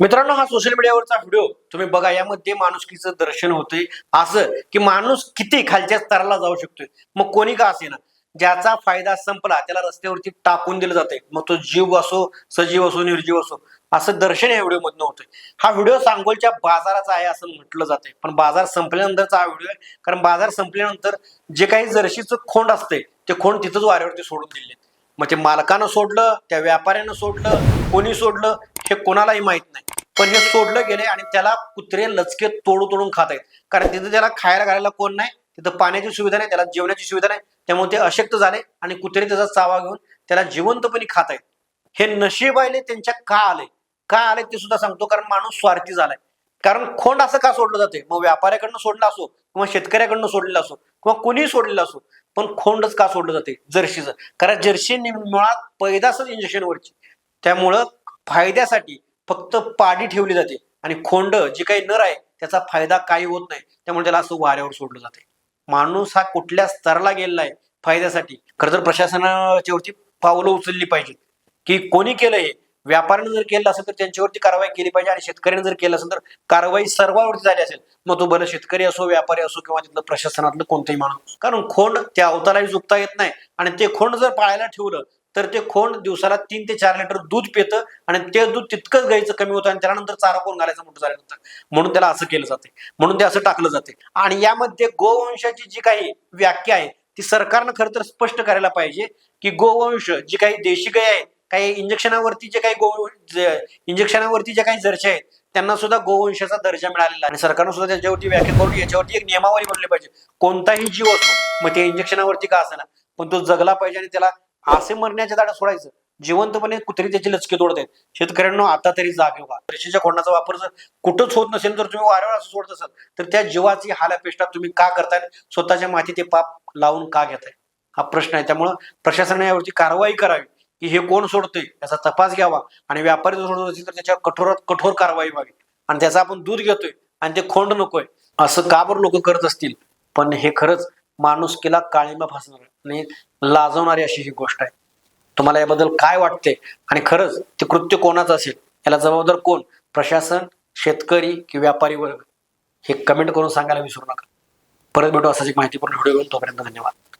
मित्रांनो हा social मीडियावरचा video तुम्ही बघा यामध्ये माणुसकीचं दर्शन होतंय. असं की माणूस किती खालच्या स्तराला जाऊ शकतोय? मग कोणी का असेना? ज्याचा फायदा संपला त्याला रस्त्यावरती टाकून दिलं जाते मग तो जीव असो सजीव असो निर्जीव असो असं दर्शन या व्हिडिओ मधनं होतंय. हा व्हिडिओ सांगोलच्या बाजाराचा आहे असं म्हटलं जाते पण बाजार संपल्यानंतरचा हा व्हिडिओ आहे. कारण बाजार संपल्यानंतर जे काही जर्शीचं खोंड असते ते खोंड तिथंच वाऱ्यावरती सोडून दिले मग ते मालकानं सोडलं त्या व्यापाऱ्यानं सोडलं कोणी सोडलं हे कोणालाही माहीत नाही. पण हे सोडलं गेले आणि त्याला कुत्रे लचके तोडू तोडून खात आहेत. कारण तिथं त्याला खायला घालायला कोण नाही तिथं पाण्याची सुविधा नाही त्याला जेवणाची सुविधा नाही. त्यामुळे ते अशक्त झाले आणि कुत्रे त्याचा चावा घेऊन त्याला जिवंतपणे खात आहेत. हे नशीब आले त्यांच्या का आले? का आले ते सुद्धा सांगतो कारण माणूस स्वार्थी झालाय. कारण खोंड असं का सोडलं जाते मग व्यापाऱ्याकडनं सोडलं असो किंवा शेतकऱ्याकडनं सोडलेलं असो किंवा कुणीही सोडलेलं असो पण खोंडच का सोडलं जाते जर्शीचं. कारण जर्सी मुळात पैदासच इंजेक्शनवरची त्यामुळं फायद्यासाठी फक्त पाडी ठेवली जाते आणि खोंड जे काही नर आहे त्याचा फायदा काही होत नाही. त्यामुळे त्याला असं वाऱ्यावर सोडलं जाते. माणूस हा कुठल्या स्तराला गेलेला आहे फायद्यासाठी. खरं तर प्रशासनाच्या वरती पावलं उचलली पाहिजेत. की कोणी केलं हे जर केलं असेल तर त्यांच्यावरती कारवाई केली पाहिजे आणि शेतकऱ्याने जर केलं असेल तर कारवाई सर्वांवरती झाली असेल. मग तो भले शेतकरी असो व्यापारी असो किंवा तिथलं प्रशासनातलं कोणताही माणूस. कारण खोंड त्या अवतालाही झुकता येत नाही आणि ते खोंड जर पाळायला ठेवलं तर ते खोंड दिवसाला तीन ते चार लिटर दूध पितं आणि ते दूध तितकंच गायचं कमी होतं आणि त्यानंतर चारा कोण घालायचं मोठं झाल्यानंतर? म्हणून त्याला असं केलं जाते. म्हणून ते असं टाकलं जाते. आणि यामध्ये गोवंशाची जी काही व्याख्या आहे ती सरकारनं खरं तर स्पष्ट करायला पाहिजे की गोवंश जी काही देशी गाय आहे काही इंजेक्शनावरती जे काही गो इंजेक्शनावरती ज्या काही जर्शी आहेत त्यांना सुद्धा गोवंशाचा दर्जा मिळालेला आणि सरकारनं सुद्धा त्याच्यावरती व्याख्या करून याच्यावरती एक नियमावली बनली पाहिजे. कोणताही जीव असो मग ते इंजेक्शनावरती का असेना पण तो जगला पाहिजे आणि त्याला असे मरण्याच्या दाडा सोडायचं. जिवंतपणे कुत्री त्याची लचके तोडत आहेत शेतकऱ्यांना आता तरी जागे व्हा रेषेच्या खोडण्याचा वापर जर कुठंच होत नसेल तर तुम्ही वारंवार असं सोडत असाल तर त्या जीवाची हालापेष्टा तुम्ही का करताय? स्वतःच्या माती ते पाप लावून का घेताय? हा प्रश्न आहे. त्यामुळं प्रशासनाने यावरती कारवाई करावी की हे कोण सोडतोय याचा तपास घ्यावा आणि व्यापारी जर सोडत असेल तर त्याच्यावर कठोरात कठोर कारवाई व्हावी. आणि त्याचा आपण दूध घेतोय आणि ते खोंड नकोय. असं का बरं लोक करत असतील? पण हे खरंच माणुसकीला काळीमा फासणार. आणि लाजवणारी अशी ही गोष्ट आहे. तुम्हाला याबद्दल काय वाटते आणि खरंच ते कृत्य कोणाचं असेल? याला जबाबदार कोण? प्रशासन शेतकरी की व्यापारी वर्ग? हे कमेंट करून सांगायला विसरू नका. परत भेटू असाच एक माहितीपूर्ण व्हिडिओ घेऊन. तोपर्यंत धन्यवाद.